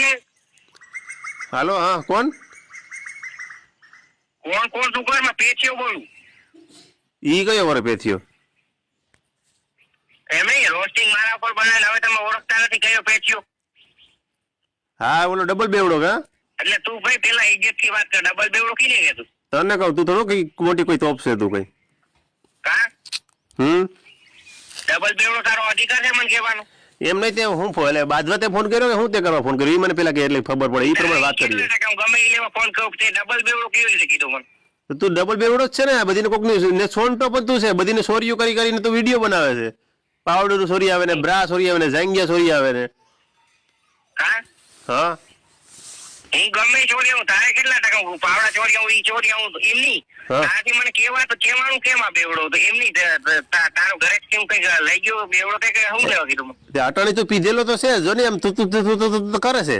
હાલે હાલો હા કોણ? કોણ કોણ તું કરે પેચિયો બોલું. ઈ કયો વરે પેથિયો એમ રોસ્ટિંગ મારા પર બનાવીને હવે તમે ઓળખતા નથી કયો પેચિયો હા ઓલો ડબલ બેવડો કા એટલે તું ભાઈ પેલા ઇજ્જતથી વાત કર ડબલ બેવડો કીને કે તું? તને કહું તું થોડો કઈ મોટી કોઈ તોપ છે તું કઈ. કા? હમ? ડબલ બેવડો તારો અધિકાર છે મને કહેવાનો? એમ નહીં તે હું એટલે બાદવા તે ફોન કર્યો કે હું તે કરવા ફોન કર્યો? એ મને પેલા કે એટલે ખબર પડે. એ પ્રમાણે વાત કરીએ. ગમે એ લેવા ફોન કરું તે ડબલ બેવડો કેવી રીતે કીધું મને? તું ડબલ બેવડો જ છે ને બધીને કોકની ને સોનટો પણ તું છે. બધીને સોરીઓ કરી કરીને તું વીડિયો બનાવે છે. પાવડર સોરી આવે ને બ્રા સોરી આવે ને ઝાંગિયા સોરી આવે ને. હા? હું. ગમે ચોરી હું તારે કેટલા ટકા હું પાવડા ચોરી હું ઈ ચોરી હું એમની. તારાથી મને કેવા તો કેવાનું કેમ આ બેવડો? તો એમની તારો ઘરે કેમ કઈ લઈ ગયો બેવડો કઈ કઈ શું લેવા કીધું અટાણી તો પીધેલો તો છે જો ને એમ તું તું તું તું- કરે છે.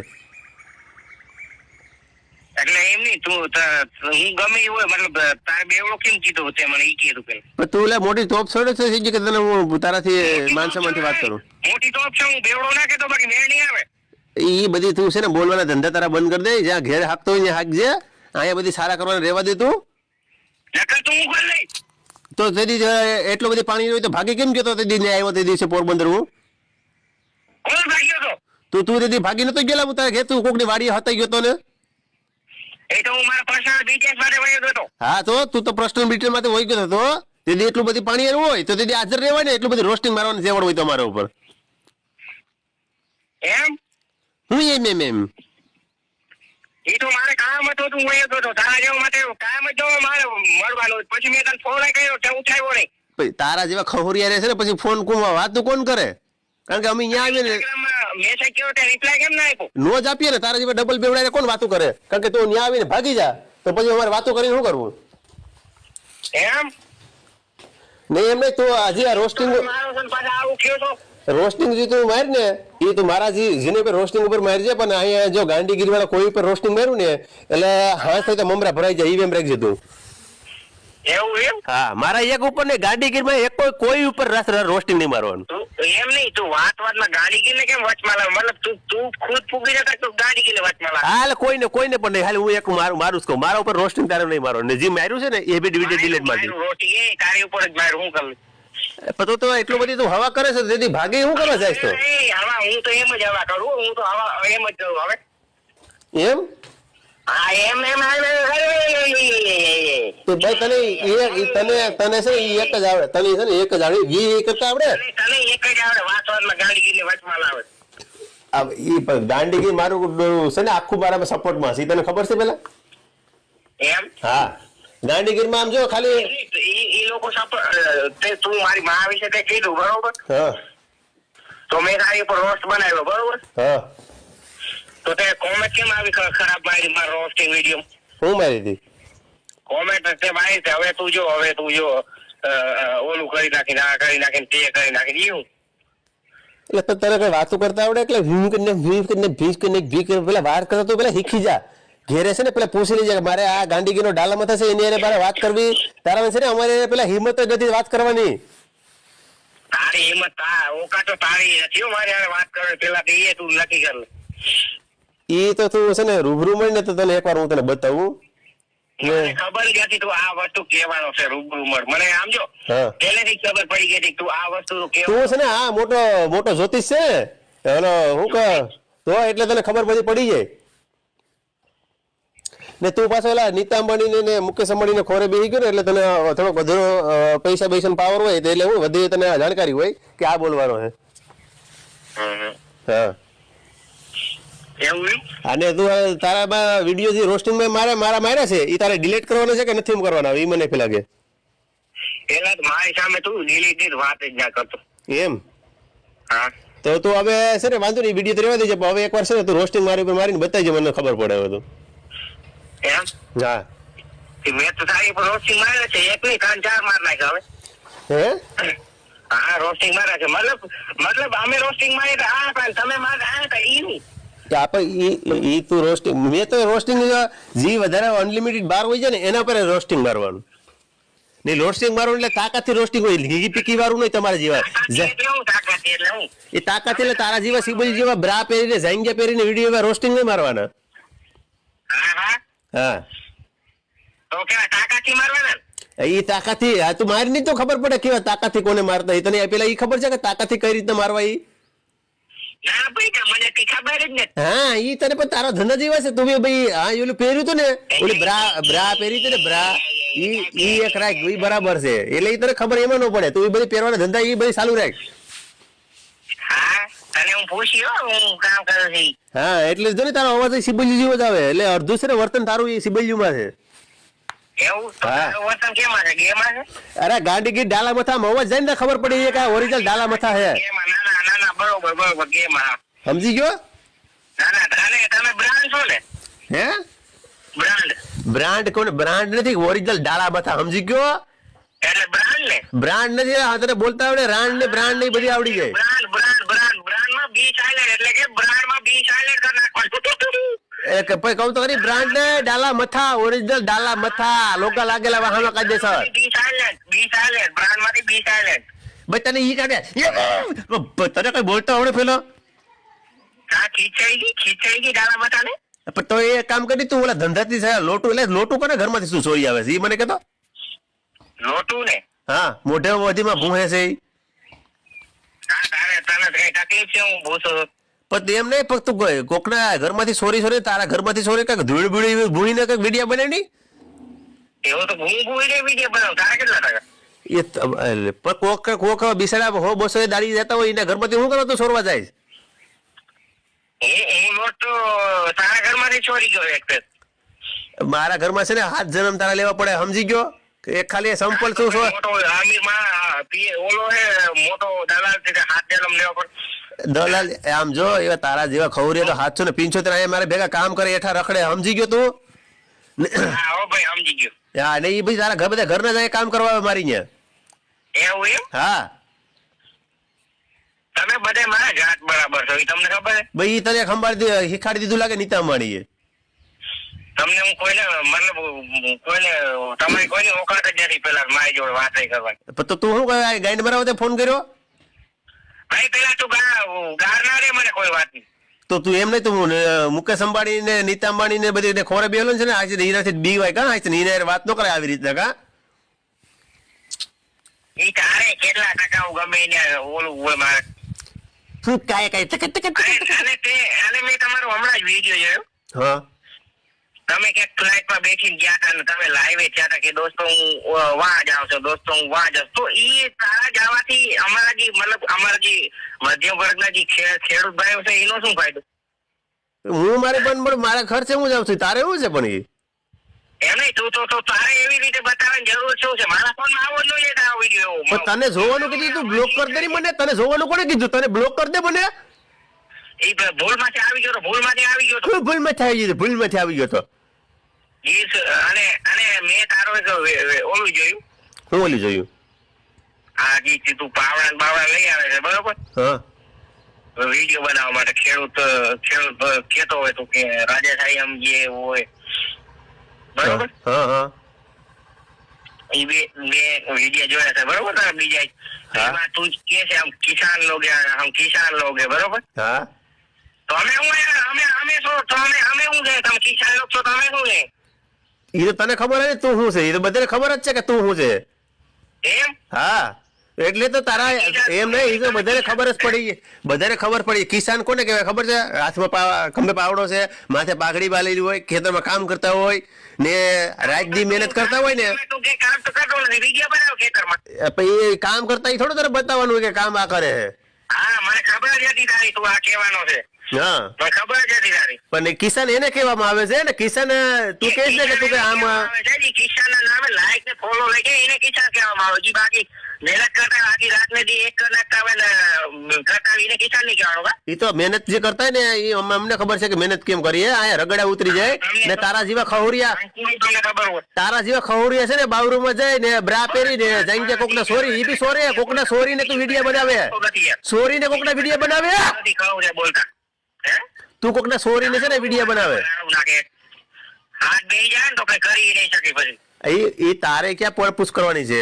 એટલે એમ નહીં તું હું ગમે એ હોય મતલબ તારે બેવડો કેમ કીધો તે મને ઈ કીધું પેલા. તું લે મોટી તોપ છોડે છે કે તને હું તારાથી માનસમાનથી વાત કરું? મોટી તોપ છે હું બેવડો ના કેતો બાકી મેળ નહીં આવે. ઈ બધી તું છે ને બોલવાના ધંધા તારા બંધ કરી દે જ્યાં ઘેર હાકતો હોય ત્યાં હાકજે અહીંયા બધી સારા કરવાના રહેવા દે તું. તું તો જ એટલું બધી પાણી હોય તો ભાગી કેમ ગયો તે દી આવ્યો તે દિવસે પોરબંદર હું? તો? તું તું તેથી ભાગી નતો ગયેલા હું તારે ઘેર? તું કોકની વાડી હતા ગયો તો ને એ તો હું માટે તો તું તો પ્રશ્ન બ્રિટનમાંથી હોય ગયો હતો તેથી એટલું બધી પાણી હોય તો તેથી હાજર રહેવાય ને એટલું બધું રોસ્ટિંગ મારવાની જેવડ હોય તમારા ઉપર. એમ? હું એમ એમ એમ. એ તો મારે કામ હતો તું વયો હતો. તારા જેવા માટે કામ જ મારે મળવાનું. પછી મેં તને ફોન કર્યો તે ઉઠાવ્યો નહીં. પછી તારા જેવા ખહોરિયા રહે છે ને પછી ફોન કોમાં વાતું કોણ કરે? કારણ કે અમે અહીંયા આવીએ ને ઇન્સ્ટાગ્રામમાં મેસેજ કર્યો તે રિપ્લાય કેમ ના આપ્યો? નો જ આપીએ ને તારા જેવા ડબલ બેવડાઈને કોણ વાતો કરે? કારણ કે તું ત્યાં આવીને ભાગી જા તો પછી અમારે વાતો કરીને શું કરવું? એમ? નહીં એમ નહીં તું હજી આ રોસ્ટિંગ મારો સન પાછા આવું કયો તો રોસ્ટિંગ જે તું માર ને એ તું મારા જેની ઉપર રોસ્ટિંગ ઉપર મારજે પણ અહીંયા જો ગાંડીગીરી વાળા કોઈ પર રોસ્ટિંગ માર્યું ને એટલે હાથ થઈ તો મમરા ભરાઈ જાય એમ રાખજે તું એવું એમ? હા મારા એક ઉપર ને એક કોઈ કોઈ ઉપર રોસ્ટિંગ નહીં મારવાનું. એમ નહીં તું વાત વાતમાં ગાડી ગીને કેમ વચમાં લાવે? મતલબ તું તું ખુદ ફૂગી જતા તું ગાડી ગીને વચમાં લાવે. હાલ કોઈને કોઈને પણ નહીં હાલ હું એક મારું મારું કહું મારા ઉપર રોસ્ટિંગ તારે નહીં મારવાનું. જે માર્યું છે ને એ બી વીડિયો ડિલેટ રોટી એ તારી ઉપર જ મારું હું કરું? તો તો એટલું બધી તું હવા કરે છે તેથી ભાગી શું કરવા જાય તો હવા હું તો એમ જ હવા કરું હું તો હવા એમ જ કરું હવે એમ હા એમ એમ તો ભાઈ તને એ- તને તને છે ને એક જ આવડે તને છે ને એક જ આવડે ઈ ઈ કરતા આવડે તને તને એક જ આવડે વાત વાતમાં વચમાં લાવે આ ઈ પણ દાંડીગીરી મારું છે ને આખું મારા સપોર્ટમાં છે તને ખબર છે પેલા એમ હા દાંડીગીરીમાં આમ જો ખાલી લોકો તે તું મારી માં વિશે તે કીધું બરોબર? તો મેં તારી ઉપર રોસ્ટ બનાવ્યો બરોબર? તો તે કોમેન્ટ કેમ આવી ખરાબ મારી મારા રોસ્ટિંગ વીડિયો? હું મારી હતી કોમેન્ટ તે મારી હવે તું જો હવે તું જો ઓલું કરી નાખીને આ કરી નાખીને તે કરી નાખીને એવું એટલે તો તને કઈ વાતો કરતા આવડે? એટલે ભીમ કરીને ભીમ કરીને ભી કરીને ભી કરીને પેલા વાર કરતા તો પેલા શીખી જા. ઘેરે છે ને પેલા પૂછી લેજે કે મારે આ ગાંડીગીનો ડાલામાં થશે એની એને મારે વાત કરવી. તારા છે ને અમારે પેલા હિંમત જ નથી વાત કરવાની. તારી હિંમત ઓકા તો તારી નથી મારે વાત કરે પેલા કહીએ એ તું નક્કી કર એ તો તું છે ને રૂબરૂ મળીને તો તને એકવાર હું તને બતાવું. મને ખબર જ હતી તું આ વસ્તુ કહેવાનો છે રૂબરૂ મળ. મને આમ જો. પહેલેથી ખબર પડી ગઈ હતી તું આ વસ્તુ તું છે ને આ મોટો મોટો જ્યોતિષ છે હેલો હું કહ તો એટલે તને ખબર બધી પડી જાય. ને તું પાછો એલા નીતા અંબાણી ને મુકેશ અંબાણીને ખોરે બેસી ગયો ને એટલે તને થોડોક વધુ પૈસા પૈસા પાવર હોય એટલે હું વધી તને જાણકારી હોય કે આ બોલવાનો છે. હા? અને તું આ વીડિયો વીડિયો જે રોસ્ટિંગમાં મારે મારા માર્યા છે એ તારે ડિલીટ કરવાનો છે કે નથી કરવાના? એ મને પેલા કે. પેલા મારી સામે તું ડિલીટ વાત જ ના કરતો. એમ? હા. તો તું હવે છે ને વાંધો નહીં વીડિયો તો રહેવા દેજે હવે એકવાર છે ને તું રોસ્ટિંગ મારી ઉપર મારીને બતાવજે મને ખબર પડે હવે તો. એમ હા કે મેં તો તારી પર રોસ્ટિંગ માર્યા છે એક નહીં ત્રણ ચાર માર નાખ્યા હવે હે હા રોસ્ટિંગ માર્યા છે મતલબ મતલબ અમે રોસ્ટિંગ મારી તો આ હતા ને તમે મારા આ હતા ઈ નહીં કે આપણે ઈ ઈ તું રોસ્ટિંગ મેં તો રોસ્ટિંગ જી વધારે અનલિમિટેડ બાર હોય છે ને એના પર રોસ્ટિંગ મારવાનું ને રોસ્ટિંગ મારવાનું એટલે તાકાતથી રોસ્ટિંગ હોય ઘી પીકી વાળું નહીં તમારા જેવા તાકાત જ- એટલે હું તાકાત એટલે હું એ તાકાત એટલે તારા જેવા સિબલ જેવા બ્રા પહેરીને ઝાંગિયા પહેરીને વીડિયો રોસ્ટિંગ નહીં મારવાના હા. હા હા તો કેવા તાકાતથી મારવાના એ તાકાતથી હા તું મારી નહીં તો ખબર પડે કેવા તાકાતથી કોને મારતા એ. તને પેલા એ ખબર છે કે તાકાતથી કઈ રીતના મારવા ઈ? ના ભાઈ તો મને કઈ ખબર જ નથી હા ઈ તને પણ તારા ધંધા જેવા છે. તું બી ભાઈ હા ઓલું પહેર્યું હતું ને ઓલી બ્રા બ્રા પહેરી હતી ને બ્રા. ઈ ઈ એક રાખ ઈ બરાબર છે. એટલે ઈ તને ખબર એમાં ન પડે. તું એ બધી પહેરવાના ધંધા ઈ બધી ચાલુ રાખ. હા. તને હું પૂછ્યો હું કામ કરું છું હા એટલે જો ને તારો અવાજ સિબલ્યુ જેવો જ આવે. એટલે અડધું છે ને વર્તન તારું એ સિબલ્યુમાં છે. એવું? તો હા. તારું વર્તન કેમાં છે? અરે ગાંડી ગીર ડાલા મથામાં અવાજ જાય ને ખબર પડી જાય કે ઓરિજિનલ ડાલા મથા છે. બરોબર બરોબર ગેમાં સમજી ગયો? ના ના તારે તમે બ્રાન્ડ છો ને? હે? બ્રાન્ડ. બ્રાન્ડ કોને બ્રાન્ડ નથી ઓરિજિનલ ડાલા મથા. સમજી ગયો? એટલે બ્રાન્ડ ને? બ્રાન્ડ નથી તને બોલતા આવડે. રાન્ડ ને બ્રાન્ડ ને બધી આવડી જાય બ્રાન્ડ બ્રાન્ડ બી સાયલેન્ટ એટલે કે બ્રાન્ડમાં બી સાયલેન્ટ કરી નાખવાનું. એ કે કહું તો ખરી બ્રાન્ડ ને ડાલા મથા ઓરિજિનલ ડાલા મથા લોકા લાગેલા વાહનો કાયદેસર. બી સાયલેન્ટ બી સાયલેન્ટ બ્રાન્ડમાંથી બી સાયલેન્ટ ભાઈ તને ઈ કાઢે તને કઈ બોલતો આવડે પેલો? હા ખીચાઈ ગઈ ખીચાઈ ગઈ ડાલા મથા ને. પણ તો એ કામ કરી તું ઓલા ધંધાથી છે લોટું એટલે લોટું કોને ઘરમાંથી શું ચોરી આવે છે? એ મને કહેતો લોટું ને? હા મોઢે વધીમાં ભૂહે છે ઈ. હા તને કઈ તકલીફ છે હું પૂછું પણ એમ નહીં ફક્ત કોકના ઘરમાંથી સોરી સોરી તારા ઘરમાંથી સોરી કંઈક ધૂળ ભૂળી ભૂહીને કંઈક વીડિયો બને નહીં એવું તો હું વીડિયો વીડિયો બનાવું તારે કેટલા ટકા? એ પણ કોક કોક બિસાડા હો બસો દાડી જતા હોય એના ઘરમાંથી શું કરો તો સોરવા જાય? તારા ઘરમાંથી ચોરી ગયો એક. મારા ઘરમાં છે ને હાથ જન્મ તારા લેવા પડે સમજી ગયો? એક ખાલી સંપલ શું છો? દલાલ આમ જો એ તારા જેવા ખવરી તો હાથ ને પિંચોતેર અહીંયા મારે ભેગા કામ કરે એઠા રખડે સમજી ગયો તું? હા ભાઈ સમજી ગયો. હા ને એ ભાઈ તારા ઘર બધા ઘરના જાય કામ કરવા આવે મારી ત્યાં હા. તમે બધે મારા જાત બરાબર છો તમને ખબર ભાઈ તને ખંભાળી દીધું શીખાડી દીધું લાગે નીતા અંબાણીએ તમને હું કોઈને મતલબ કોઈને તમારી કોઈની ઓકાત જ નથી પેલા મારી જોડે વાત કરવાની. તો તું શું કહે ગાઈડ મરાવતે ફોન કર્યો? ભાઈ પેલા તું ગા ગાર ના રે મને કોઈ વાત તો તું એમ નહીં તું મુકેશ અંબાણી ને નીતા અંબાણી ને બધી ને ખોરે બેલો છે ને? આજે હીરાથી બી વાય કા? આજે હીરા વાત ન કરે આવી રીતના કા? એ તારે કેટલા ટકા હું ગમે એને ઓલું હોય મારે. શું કાય કાય ટક ટક અને અને તે અને મેં તમારો હમણાં જ વીડિયો જોયો. હા. તમે ક્યાંક ફ્લાઇટમાં બેસીને ગયા હતા ને તમે લાઈવે થયા હતા કે દોસ્તો હું વાહ જાઉં છું દોસ્તો હું વાં જાઉં તો એ તારા જવાથી અમારા જે મતલબ અમારા જે મધ્યમ વર્ગના જે ખેડૂત ભાઈઓ છે એનો શું ફાયદો? હું મારે પણ પણ મારા ખર્ચે હું જાઉં છું તારે શું છે પણ એ એમ નહીં તું તો તો તારે એવી રીતે બતાવવાની જરૂર શું છે? મારા ફોનમાં આવો તારો વીડિયો એવો. પણ તને જોવાનું કીધું તું બ્લોક કરી દે ને મને. તને જોવાનું કોને કીધું? તને બ્લોક કરી દે મને. ભૂલ ભૂલમાંથી આવી ગયો ભૂલ ભૂલમાંથી આવી ગયો કોઈ ભૂલમાંથી આવી ગયો ભૂલમાંથી આવી ગયો તો. ઈ અને અને મેં તારો એક ઓલું જોયું. હું ઓલી જોયું? આ જે તું પાવડા બાવડા લઈ આવે છે બરોબર? હા. વીડિયો બનાવવા માટે ખેડૂત ખેડૂત કેતો હોય તો કે રાજાશાહી આમ જે હોય. બરોબર? હા હા એ બે બે વીડિયો જોયા છે બરોબર તારા બીજા? એમાં તું કે છે આમ કિસાન લોગ આમ કિસાન લોગ હે, બરોબર? હા. તો અમે હું અમે અમે શું તો અમે અમે શું છે? તમે કિસાન લોગ છો તમે શું છે? એ તો તને ખબર હે તું શું છે? એ તો બધાને ખબર જ છે કે તું શું છે? એમ? હા. એટલે તો તારા એમ નહીં એ તો બધાને ખબર જ પડી બધાને ખબર પડી કિસાન કોને કહેવાય ખબર છે? હાથમાં ખંભે પાવડો છે માથે પાઘડી બાલેલી હોય ખેતરમાં કામ કરતા હોય ને રાત દી મહેનત કરતા હોય ને. પછી એ કામ કરતા એ થોડું તારે બતાવવાનું કે કામ આ કરે. હા મને ખબર જ હતી તારી તું આ કહેવાનો છે. હા. પણ ખબર જ હતી તારી. પણ એ કિસાન એને કહેવામાં આવે છે ને? કિસાન તું કહેશ છે કે તું કે આમ કિસાન નામે લાઈક ને ફોલો કે એને કિસાન કહેવામાં આવે છે. બાકી મહેનત કરતા આખી રાત ને એક કલાક કરતા એને કિસાન નહીં કહેવાનું એ તો મહેનત જે કરતા હોય ને એ અમને ખબર છે કે મહેનત કેમ કરીએ? અહીંયા રગડા ઉતરી જાય ને તારા જેવા ખબર તારા જેવા ખવરિયા છે ને બાવરૂમાં જાય ને બ્રા પહેરી ને જાય કે કોકના સોરી એ બી સોરે કોકના સોરી ને તું વીડિયો બનાવે. સોરી ને કોકના વીડિયો બનાવે? બોલતા. તું કોકના સોરી ને છે ને વીડિયો બનાવે. હાથ બેહી જાય ને તો કઈ કરી નહીં શકે પછી. એ તારે ક્યાં પડપૂછ પૂછ કરવાની છે?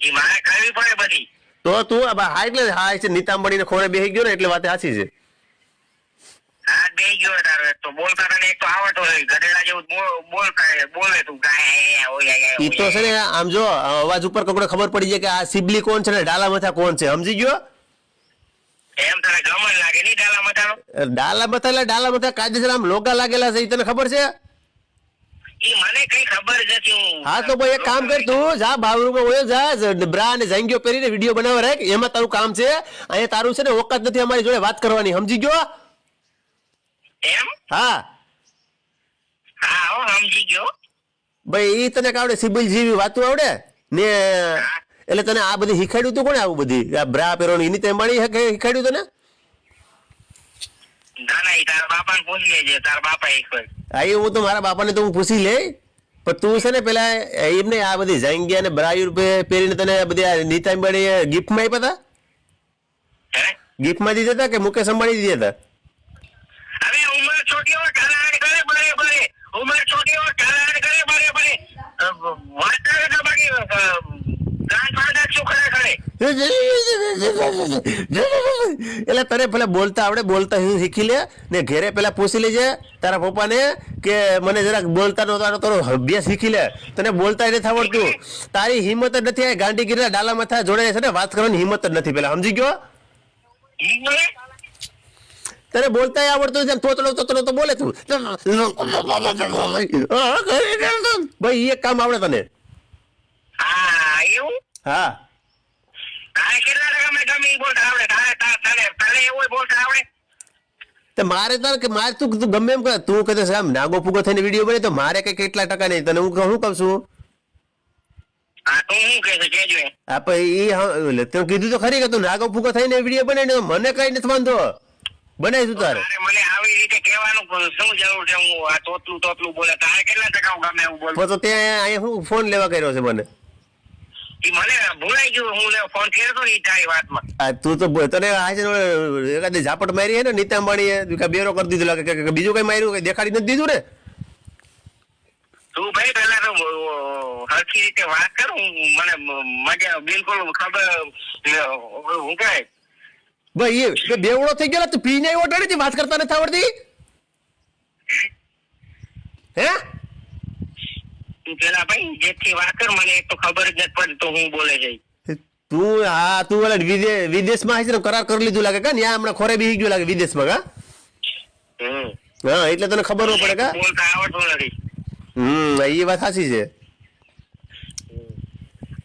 એ મારે કરવી પડે બધી. તો તું બા- હા એટલે હા છે નીતાંબડીને ખોરે બેહી ગયો ને એટલે વાત સાચી છે. હા બે ગયો તારો તો બોલતા તને એક તો આવડતો હોય ગધેડા જેવું બોલ- બોલે તું ઈ તો છે ને આમ જો અવાજ ઉપર કકડો ખબર પડી જાય કે આ સિબલી કોણ છે ને ડાલા મથા કોણ છે સમજી ગયો? એમ તને ગમન લાગે નહીં ડાલા મતાનો ડાલા એટલે ડાલા મથા કાયદેસર આમ લોગા લાગેલા છે એ તને ખબર છે? ઈ મને કઈ ખબર નથી હું. હા તો ભાઈ એક કામ કર તું જા બાવરૂમાં ઓયો જા બ્રા અને જાંગીઓ પહેરીને વીડિયો બનાવવા રાખ એમાં તારું કામ છે અહીંયા તારું છે ને ઓકાત નથી અમારી જોડે વાત કરવાની સમજી ગયો? એમ? હા. હા હો સમજી ગયો. ભાઈ ઈ તને કાવડે સિબિલ જેવી વાતું આવડે? ને એટલે તને આ બધી શીખાડ્યું તું કોને આવું બધી? આ બ્રા પહેરવાની એની તે મળી શીખાડ્યું તને? એ હું તો મારા બાપાને તો હું પૂછી લે પણ તું છે ને પેલા એમને આ બધી જાંગિયા ને બ્રાયુર પહેરીને તને બધી નીતા અંબાણી ગિફ્ટમાં આપ્યા હતા ગિફ્ટમાં દીધા હતા કે મુકેશ અંબાણી દીધા હતા ઉંમર છોટી હોય કરે કરે બરે બરે. વાત કરે બાકી અ, ગાંઠ ફાડા શું ખરે ખરે એટલે તને પેલા બોલતા આવડે બોલતા શીખી લે ને ઘેરે પેલા પૂછી લેજે તારા પપ્પાને કે મને જરાક બોલતા નો તારો અભ્યાસ શીખી લે. તને બોલતા નથી આવડતું. તારી હિંમત જ નથી. આ ડાલા માથા જોડે છે ને વાત કરવાની હિંમત જ નથી પેલા. સમજી ગયો? તને બોલતા આવડતું છે તોતડો તોતડો તો બોલે તું. ભાઈ એ એક કામ આવડે તને. હા. તારે કેટલા ટકા મેં ગમે ઈ બોલતા આવડે? તારે તારે તને તને એવું બોલતા આવડે? તે મારે તાર કે મારે તું તું ગમે એમ કરે. તું કહે આમ નાગો ફૂગો થઈને વીડિયો બને તો મારે કઈ કેટલા ટકા નહીં. તને હું શું કહું છું? હા તો શું કહે છે કેજો એ. તે કીધું તો ખરી કે તું નાગો ફૂગો થઈને વીડિયો બને ને મને કઈ નથી વાંધો. બનાવીશું તારે. તારે મને આવી રીતે કહેવાનું શું જરૂર છે? હું આ તોતલું તોતલું બોલે. તારે કેટલા ટકા હું ગમે એવું બોલું? તો ત્યાં અહીંયા હું ફોન લેવા કર્યો છે મને. તો તું તો તને આ છે ને એકાદી ઝાપટ મારી હે ને નીતા અંબાણીએ બેરો કરી દીધું લાગે કે- બીજું કઈ માર્યું કઈ દેખાડી નથી દીધું ને? તું ભાઈ પેલા તો હરખી રીતે વાત કર મને મજા બિલકુલ ખબર હું કહેવાય ભાઈ એ બે બેવડો થઈ ગયેલા તું પીને આવ્યો વાત કરતા નથી આવડતી? હે? તું પેલા ભાઈ જેથી વાત કર મને એક તો ખબર જ નથી પડતી તો હું બોલે જઈ. તું હા તું ઓલા વિદેશ વિદેશમાં હશે કરાર કરી લીધું લાગે કે? ત્યાં હમણાં ખોરે બી ગયું લાગે વિદેશમાં કા? હા એટલે તને ખબર ન પડે કા? બોલતા આવડતું નથી. હમ એ વાત સાચી છે.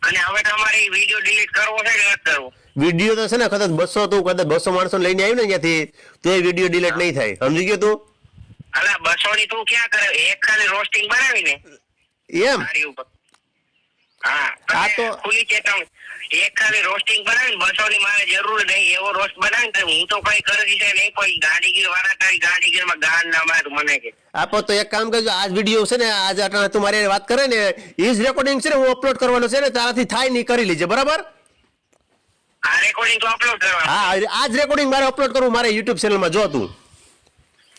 અને હવે તમારે વીડિયો ડિલીટ કરવો છે કે નથી કરવો? વીડિયો તો છે ને કદાચ બસો તું કદાચ બસો માણસો લઈને આવ્યું ને ત્યાંથી તો એ વીડિયો ડિલીટ નહીં થાય. સમજી ગયો તું? અલા બસો ની તું ક્યાં કરે? એક ખાલી રોસ્ટિંગ બનાવી ને એમ? હા તો- ખુલી ચેતવણી. એક ખાલી રોસ્ટિંગ બનાવીને બસો ની મારે જરૂર નહીં એવો રોસ્ટ બનાવીને હું તો કઈ કરી છે નહીં કોઈ ગાડીગીર વાળા તારી ગાડીગીરમાં ગાન ના મારું મને કે. આપો તો એક કામ કરજો આજ વીડિયો છે ને આજ અટાણે તું મારી વાત કરે ને જ રેકોર્ડિંગ છે ને હું અપલોડ કરવાનો છે ને તારાથી થાય નહીં કરી લેજે બરાબર? આ રેકોર્ડિંગ તો અપલોડ કરવા હા આજ રેકોર્ડિંગ મારે અપલોડ કરવું મારે યુટ્યુબ ચેનલમાં જો તું.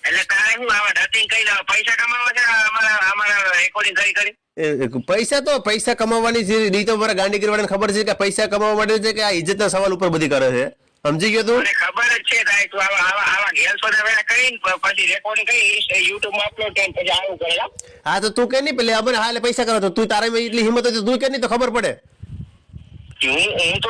એટલે તારે શું આવા ડટિંગ કઈ દેવા પૈસા કમાવા છે અમારા અમારા રેકોર્ડિંગ કરી કરી? પૈસા તો પૈસા કમાવાની છે રીતો મારા ગાંડી કરવાની ખબર છે કે પૈસા કમાવા માટે છે કે આ ઇજ્જતના સવાલ ઉપર બધી કરે છે? સમજી ગયો તું? ખબર જ છે તારી તું આવા આવા આવા ઘેર સોદા વેળા કરીને પછી રેકોર્ડિંગ કરી યુટ્યુબમાં અપલોડ કરીને પછી આવું કરેલા હા? તો તું કે નહીં પેલે અમને હાલે પૈસા કરો તો. તું તારામાં એટલી હિંમત હોય તો તું કે નહીં તો ખબર પડે. હું હું તો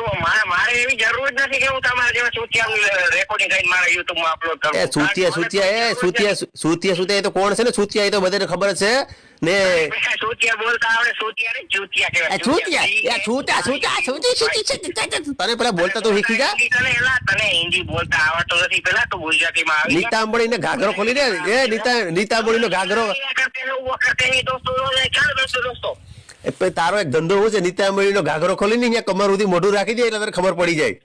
મારે એવી જરૂર જ નથી કે હું તમારા જેવા ચૂતિયા રેકોર્ડિંગ કરીને મારા યુટ્યુબમાં અપલોડ કરું. એ સૂતિયા સૂતિયા એ સૂતિયા સૂતિયા સૂતિયા એ તો કોણ છે ને? સૂતિયા એ તો બધાને ખબર છે. ને તને પેલા બોલતા તો શીખી જા. તને હિન્દી બોલતા આવડતો નથી. પેલા તો ગુજરાતીમાં આવી નીતા અંબાણીને ઘાઘરો ખોલી દે. એ નીતા નીતા અંબાણીનો ઘાઘરો. કરતે ને ને પછી તારો એક ધંધો હું છે નીતાંબળી નો ઘાઘરો ખોલી ને અહીંયા કમર સુધી મોઢું રાખી દે એટલે તને ખબર પડી જાય.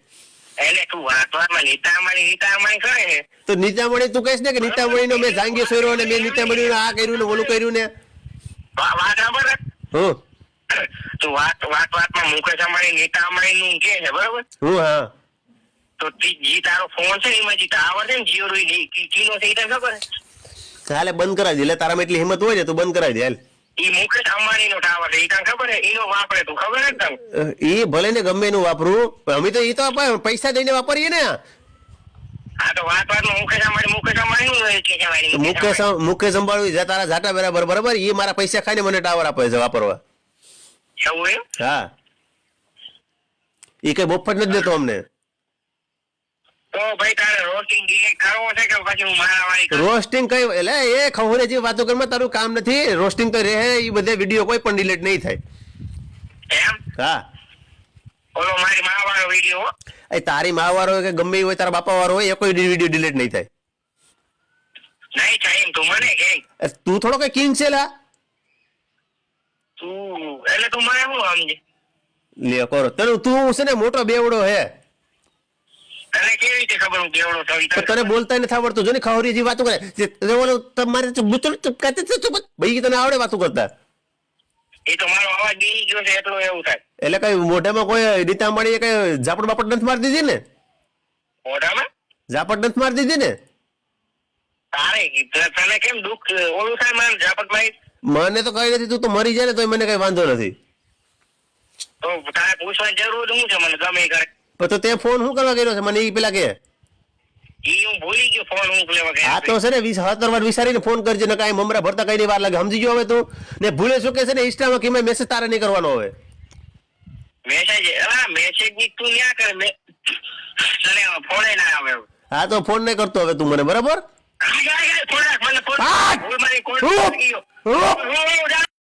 એટલે તું વાત વાતમાં નીતા અંબાણી નીતા અંબાણી કરે તો નીતા તું કહીશ ને કે નીતામણી નો મેં જાંગી સોયરો ને મેં નીતામણી આ કર્યું ને ઓલું કર્યું ને. વાત સાંભળ હું? તું વાત વાત વાતમાં મુકેશ અંબાણી નીતા અંબાણી નું કે છે બરોબર? હું હા. તો જી તારો ફોન છે એમાં જી ટાવર છે ને જીઓ નું કી- કીનો છે ઈ તને ખબર છે? હાલે બંધ કરાવી દે એટલે તારામાં એટલી હિંમત હોય ને તું બંધ કરાવી દે હાલ. ઈ મુકેશ અંબાણી નો ટાવર છે ઈ તને ખબર હે ઈનો વાપરે તું ખબર હે તને? એ ભલે ને ગમે એનું વાપરું અમે તો એ તો પૈસા દઈને વાપરીએ ને. મુકેશ મુકેશ અંબાણી. તારા ઝાટા બરાબર બરાબર? એ મારા પૈસા ખાઈને મને ટાવર આપે છે વાપરવા. હા. એ કઈ મફત નથી દેતો અમને. રોસ્ટિંગ કરવો કઈ એટલે એ ખબર જે વાતો કરવામાં તારું કામ નથી. રોસ્ટિંગ તો રહે એ બધે વીડિયો કોઈ પણ ડિલીટ નહીં થાય. એમ? હા. ઓલો મારી મા વાળો વીડિયો એ તારી મા વાળો કે ગમે હોય તારા બાપા વાળો હોય એ કોઈ વીડિયો ડિલીટ નહીં થાય. નહીં થાય એમ તું મને કે તું થોડો કઈ કિંગ છે લા. તું એટલે તું મને શું સમજે? લે કરો. તને તું છે ને મોટો બેવડો હે. તને કેવી રીતે ખબર હું કેવડો થઈ તને બોલતા નથી આવડતું. જો ને ખવરી જે વાતો કરે ઓલો તમારે બુચડ ચપકાતે ભાઈ તને આવડે વાતો કરતા. એ તો મારો અવાજ ગઈ ગયો છે એટલું એવું થાય. એટલે કઈ મોઢામાં કોઈ રીતા અંબાણીએ કઈ ઝાપડ બાપડ નથી મારી દીધી ને? મોઢામાં? ઝાપડ નથી મારી દીધી ને? તારે તને કેમ દુઃખ ઓલું થાય મારે મારી? મને તો કઈ નથી તું તો મરી જાય ને તો મને કઈ વાંધો નથી. તો તારે પૂછવાની જરૂર શું છે મને ગમે કરે. તો તે ફોન શું કરવા ગયો છે? મને એ પેલા કે. ઈ ભૂલી ગયો ફોન આ તો છે. ને વીસ સત્તર વાર વિચારીને ફોન કરજે ને કાંઈ મમરા ભરતા કઈ વાર લાગે. સમજી ગયો હવે તું? ને ભૂલે શું કે છે ને ઇન્સ્ટામાં કે મેસેજ તારે નહીં કરવાનો હવે? મેસેજ હા મેસેજની તું ન્યા કરે મે તને ફોને ના આવે હા તો ફોન નહીં કરતો હવે તું મને બરાબર આ ગાય ગાય ફોન રાખ, મને ફોન હા. મારી કોલ? ગયો.